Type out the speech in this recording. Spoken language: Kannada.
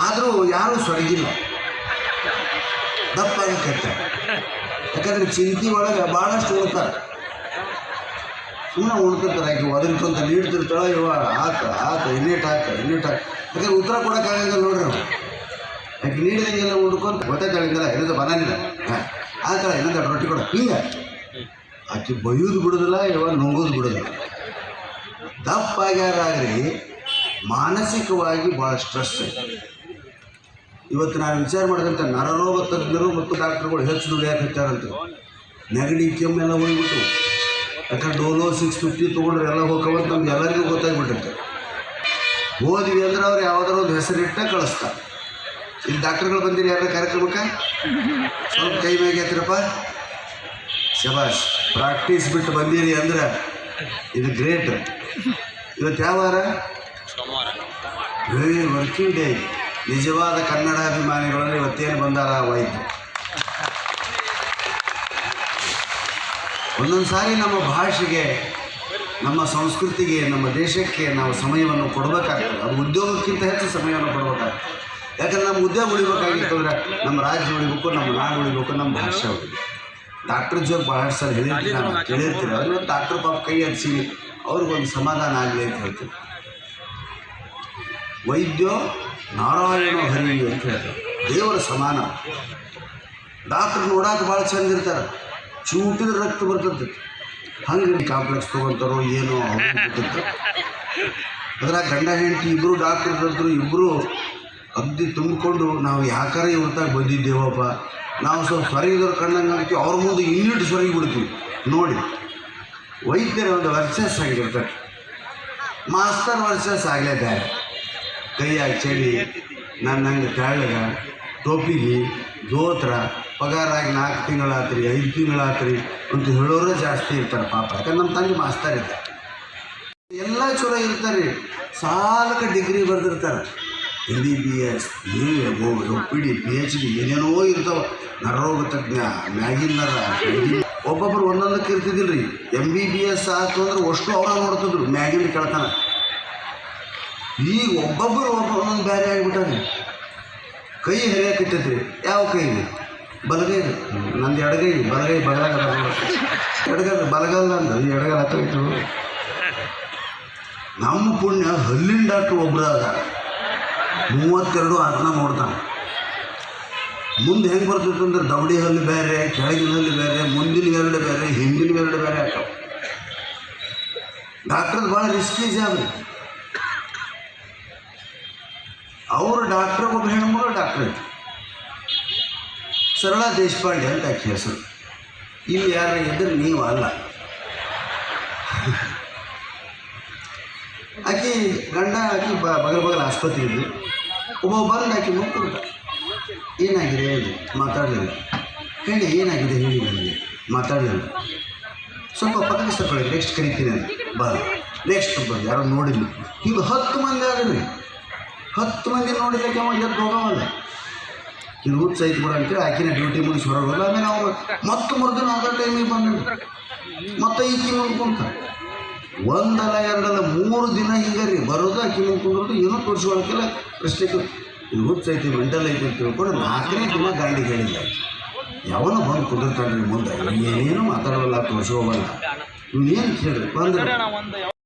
ಆದರೂ ಯಾರೂ ಸೊರಗಿಲ್ಲ. ದಪ್ಪ ಕಟ್ಟ ಯಾಕಂದ್ರೆ ಚಿಂತೆ ಒಳಗೆ ಭಾಳಷ್ಟು ಉಳ್ತಾರೆ ಸುಮ್ಮನೆ ಉಳ್ಕೊತಾರೆ ಆಕೆ ಒದರ್ಕೊಂತ ನೀಡ್ತಿರ್ತಾಳೆ ಇವ ಆತ ಆತ ಇನ್ನೇಟ್ ಹಾಕ ಇನ್ನೇಟ್ ಹಾಕ ಯಾಕಂದ್ರೆ ಉತ್ತರ ಕೊಡೋಕ್ಕಾಗಲ್ಲ ನೋಡ್ರಿ ನಾವು ಯಾಕೆ ನೀಡಿದಂಗೆಲ್ಲ ಹೊಟ್ಟೆ ಗೊತ್ತಾಗ್ತಾಳಿಂಗಲ್ಲ ಏನಂತ ಬನಾನಿಲ್ಲ. ಹಾಂ ಥರ ಏನಂತ ರೊಟ್ಟಿ ಕೊಡ ಹಿಂಗೆ. ಆಕೆ ಬೈಯೋದು ಬಿಡೋದಿಲ್ಲ ಇವ ನುಂಗೋದು ಬಿಡೋದಿಲ್ಲ. ದಪ್ಪಾಗ್ಯಾರಾಗ್ರಿ ಮಾನಸಿಕವಾಗಿ ಭಾಳ ಸ್ಟ್ರೆಸ್ ಇವತ್ತು ನಾನು ವಿಚಾರ ಮಾಡಿದಂಥ ನರರೋಗ ತಜ್ಞರು ಮತ್ತು ಡಾಕ್ಟರ್ಗಳು ಹೆಚ್ಚು ದುಡಿಯಾಕತ್ತಾರಂತೆ. ನೆಗಡಿ ಕೆಮ್ಮೆಲ್ಲ ಹೋಗ್ಬಿಟ್ಟು ಯಾಕಂದ್ರೆ ಡೋಲೋ ಸಿಕ್ಸ್ ಫಿಫ್ಟಿ ತೊಗೊಂಡ್ರೆ ಎಲ್ಲ ಹೋಗ್ಕವಂತ ನಮ್ಗೆ ಎಲ್ಲರಿಗೂ ಗೊತ್ತಾಗ್ಬಿಟ್ಟಿರ್ತೆ ಹೋದ್ವಿ ಅಂದ್ರೆ ಅವ್ರು ಯಾವ್ದಾರು ಒಂದು ಹೆಸರಿಟ್ಟ ಕಳಿಸ್ತಾರೆ ಇಲ್ಲಿ ಡಾಕ್ಟರ್ಗಳು ಬಂದಿರಿ ಯಾರ ಕಾರ್ಯಕ್ರಮಕ್ಕೆ? ಸ್ವಲ್ಪ ಕೈ ಮ್ಯಾಗೆ ಎತ್ತಿರಪ್ಪ. ಶಬಾಷ್ ಪ್ರಾಕ್ಟೀಸ್ ಬಿಟ್ಟು ಬಂದಿರಿ ಅಂದ್ರೆ ಇದು ಗ್ರೇಟ್. ಇವತ್ತು ಯಾವ ವಾರ? ವರ್ಕಿಂಗ್ ಡೇ ನಿಜವಾದ ಕನ್ನಡ ಅಭಿಮಾನಿಗಳಲ್ಲಿ ಇವತ್ತೇನು ಬಂದಾರ ವೈದ್ಯ. ಒಂದೊಂದು ಸಾರಿ ನಮ್ಮ ಭಾಷೆಗೆ, ನಮ್ಮ ಸಂಸ್ಕೃತಿಗೆ, ನಮ್ಮ ದೇಶಕ್ಕೆ ನಾವು ಸಮಯವನ್ನು ಕೊಡಬೇಕಾಗ್ತದೆ. ಅದು ಉದ್ಯೋಗಕ್ಕಿಂತ ಹೆಚ್ಚು ಸಮಯವನ್ನು ಕೊಡಬೇಕಾಗ್ತದೆ. ಯಾಕಂದ್ರೆ ನಮ್ಮ ಉದ್ಯೋಗ ಉಳಿಬೇಕಾಗಿತ್ತು ಅಂದ್ರೆ ನಮ್ಮ ರಾಜ್ಯ ಉಳಿಬೇಕು, ನಮ್ಮ ನಾಡು ಉಳಿಬೇಕು, ನಮ್ಮ ಭಾಷೆ ಉಳಿಬೇಕು. ಡಾಕ್ಟರ್ ಜೋಗ್ ಭಾಳಷ್ಟು ಸರ್ ಹೇಳಿರ್ತೀನಿ ನಾನು, ಕೇಳಿರ್ತೀನಿ. ಅದನ್ನ ಡಾಕ್ಟರ್ ಪಾಪ ಕೈ ಹಚ್ಚಿ ಅವ್ರಿಗೊಂದು ಸಮಾಧಾನ ಆಗಲಿ ಅಂತ ಹೇಳ್ತೀನಿ. ವೈದ್ಯೋ ನಾರಾಯಣ ಹರಿ ಅಂತ ಹೇಳ್ತಾರೆ. ದೇವರ ಸಮಾನ. ಡಾಕ್ಟರ್ ನೋಡಕ್ಕೆ ಭಾಳ ಚಂದ ಇರ್ತಾರೆ. ಚೂಟಿದ ರಕ್ತ ಬರ್ತದೆ. ಹಂಗೆ ಕಾಂಪ್ಲೆಕ್ಸ್ ತೊಗೊಂತಾರೋ ಏನೋ ಅವ್ರಿಗೆ ಗೊತ್ತಿರ್ತದೆ ಅದ್ರಾಗ ಗಂಡ ಹೆಂಡತಿ ಇಬ್ಬರು ಡಾಕ್ಟರ್ ಬರ್ತರು ಇಬ್ಬರು ಅಗ್ದಿ ತುಂಬಿಕೊಂಡು ನಾವು ಯಾಕಾರ ಇವತ್ತಾಗ ಬಂದಿದ್ದೇವಪ್ಪ? ನಾವು ಸ್ವಲ್ಪ ಸ್ವರ್ಗಿದವ್ರ ಕಂಡಂಗೆ ಆಗ್ತೀವಿ. ಅವ್ರ ಮುಂದೆ ಇನ್ನಿಟ್ಟು ಸ್ವರ್ಗಿ ಬಿಡ್ತೀವಿ. ನೋಡಿ, ವೈದ್ಯರ ಒಂದು ವರ್ಚಸ್ ಆಗಿರ್ತಾರೆ ಮಾಸ್ತರ್ ವರ್ಚಸ್ ಆಗಲೇ ಬೇರೆ ಕೈಯಾಗ ಚಳಿ ನನ್ನ ಹಂಗೆ ತೆಳ್ಳಗ ಟೋಪಿಗೆ ದೋತ್ರ ಪಗಾರಾಗಿ ನಾಲ್ಕು ತಿಂಗಳಾತ್ರಿ, ಐದು ತಿಂಗಳಾತ್ರಿ ಅಂತ ಹೇಳೋರೇ ಜಾಸ್ತಿ ಇರ್ತಾರೆ ಪಾಪ. ಯಾಕಂದ್ರೆ ನಮ್ಮ ತಂದೆ ಮಾಸ್ತರ್ ಇದ್ದಾರೆ ಎಲ್ಲ ಚಲೋ ಇರ್ತಾರೆ. ಸಾಲಕ್ಕೆ degree ಬರೆದಿರ್ತಾರೆ. M B B S A P D P H D ಏನೇನೋ ಇರ್ತಾವೆ. ನರರೋಗ ತಜ್ಞ ಮ್ಯಾಗಿನ್ ನರ ಒಬ್ಬೊಬ್ರು ಒಂದೊಂದಕ್ಕೆ ಇರ್ತಿದ್ದಿಲ್ಲ ರೀ ಎಂ ಬಿ ಬಿ ಎಸ್ ಆಯ್ತು ಅಂದ್ರೆ ಅಷ್ಟು ಅವ್ರ ನೋಡ್ತಿದ್ರು. ಮ್ಯಾಗಿನ ಕೇಳ್ತಾನೆ. ಈಗ ಒಬ್ಬೊಬ್ಬರು ಒಬ್ಬ ಒಂದೊಂದು ಬೇರೆ ಆಗಿಬಿಟ್ಟಾನೆ. ಕೈ ಹರಿಯಾಕಿಟ್ಟೈತ್ರಿ ಯಾವ ಕೈ? ಬಲಗೈ ನಂದು ಎಡಗೈ, ಬಲಗೈ ಬಲಗಾಲ ಎಡಗಲ್ ಬಲಗಲ್ಲ ಅಂದ್ರೆ ಎಡಗಾಲ ಹತ್ರ ನಮ್ಮ ಪುಣ್ಯ ಹಲ್ಲಿನ ಡಾಕ್ಟ್ರು ಒಬ್ಬರು ಅದ ಮೂವತ್ತೆರಡು ಆತನ ನೋಡ್ತಾನೆ. ಮುಂದೆ ಹೆಂಗೆ ಬರ್ತಿತ್ತು ಅಂದ್ರೆ ದವಡಿ ಹಲ್ಲು ಬೇರೆ ಕೆಳಗಿನ ಹಲ್ಲು ಬೇರೆ ಮುಂದಿನ ಎರಡು ಬೇರೆ ಹಿಂದಿನ ಎರಡು ಬೇರೆ ಆಗ್ತಾವೆ. ಡಾಕ್ಟ್ರದ್ದು ಭಾಳ ರಿಸ್ಕಿ ಜಾಬ್ ಅವ್ರ ಡಾಕ್ಟ್ರ್ ಒಬ್ಬ ಹೆಣ್ಮಗಳು ಡಾಕ್ಟ್ರ್ ಸರಳ ದೇಶಪಾಂಡೆ ಅಂತ ಆಕೆ ಹೆಸರು. ಇಲ್ಲಿ ಯಾರು ಇದ್ರೆ ನೀವು ಅಲ್ಲ. ಆಕೆ ಗಂಡ, ಆಕೆ ಬ, ಬಗಲ್ ಬಗಲ ಆಸ್ಪತ್ರೆ ಇದ್ವಿ ಒಬ್ಬ ಬಂದು ಆಕೆ ಮುಕ್ಕೊಂಡ ಏನಾಗಿದೆ ಹೇಳಿ, ಮಾತಾಡಲಿಲ್ಲ. ಹೇಳಿ, ಏನಾಗಿದೆ ಹೇಳಿ ನನಗೆ? ಮಾತಾಡಲಿಲ್ಲ. ಸ್ವಲ್ಪ ಪಕ್ಕಕ್ಕೆ ಸರ್ಕೊಳ್ಳಿ ನೆಕ್ಸ್ಟ್ ಕರಿತೀನಿ ಬಾ. ನೆಕ್ಸ್ಟ್ ಬಂದು, ಯಾರೋ ನೋಡಿದ್ವಿ ಈಗ ಹತ್ತು ಮಂದಿ ಆಗಲಿ ಹತ್ತು ಮಂದಿ ನೋಡಿದಕ್ಕೆ ಅವ ಎದ್ದು ಹೋಗವಲ್ಲ. ಇನ್ನು ಹುಚ್ಚ ಬಿಡ ಅಂತೇಳಿ ಆಕಿನ ಡ್ಯೂಟಿ ಮುಗಿಸಿ ಹೊರಗೋಲ್ಲ ಆಮೇಲೆ ಅವ್ರು ಮತ್ತೆ ಮರುದಿನ ಅದ ಟೈಮಿಗೆ ಬಂದ ಮತ್ತೆ ಈಕಿ ಮುಂದ್ಕೊಂತ ಒಂದಲ್ಲ ಎರಡಲ್ಲ ಮೂರು ದಿನ ಹಿಂಗೆ ರೀ. ಬರೋದು ಆಕಿ ಮುಂದ್ಕೊಂಡ್ರದ್ದು ಏನೂ ತೋರಿಸ್ಕೊಳಕ್ಕಿಲ್ಲ. ಪ್ರಶ್ನೆ ಇದು ಹುಚ್ಚ ಐತಿ ಮೆಂಟಲ್ ಐತಿ ಅಂತ ತಿಳ್ಕೊಂಡು ನಾಲ್ಕನೇ ದಿನ ಗಾಡಿ ಹೇಳಿಲ್ಲ ಯಾವನು ಬಂದು ಕುದುರ್ತಾನೆ ಮುಂದೆ. ಏನೇನು ಮಾತಾಡೋಲ್ಲ ತೋರಿಸೋವಲ್ಲ ಇನ್ನೇನು ಕೇಳಿ ಬಂದ್ರೆ.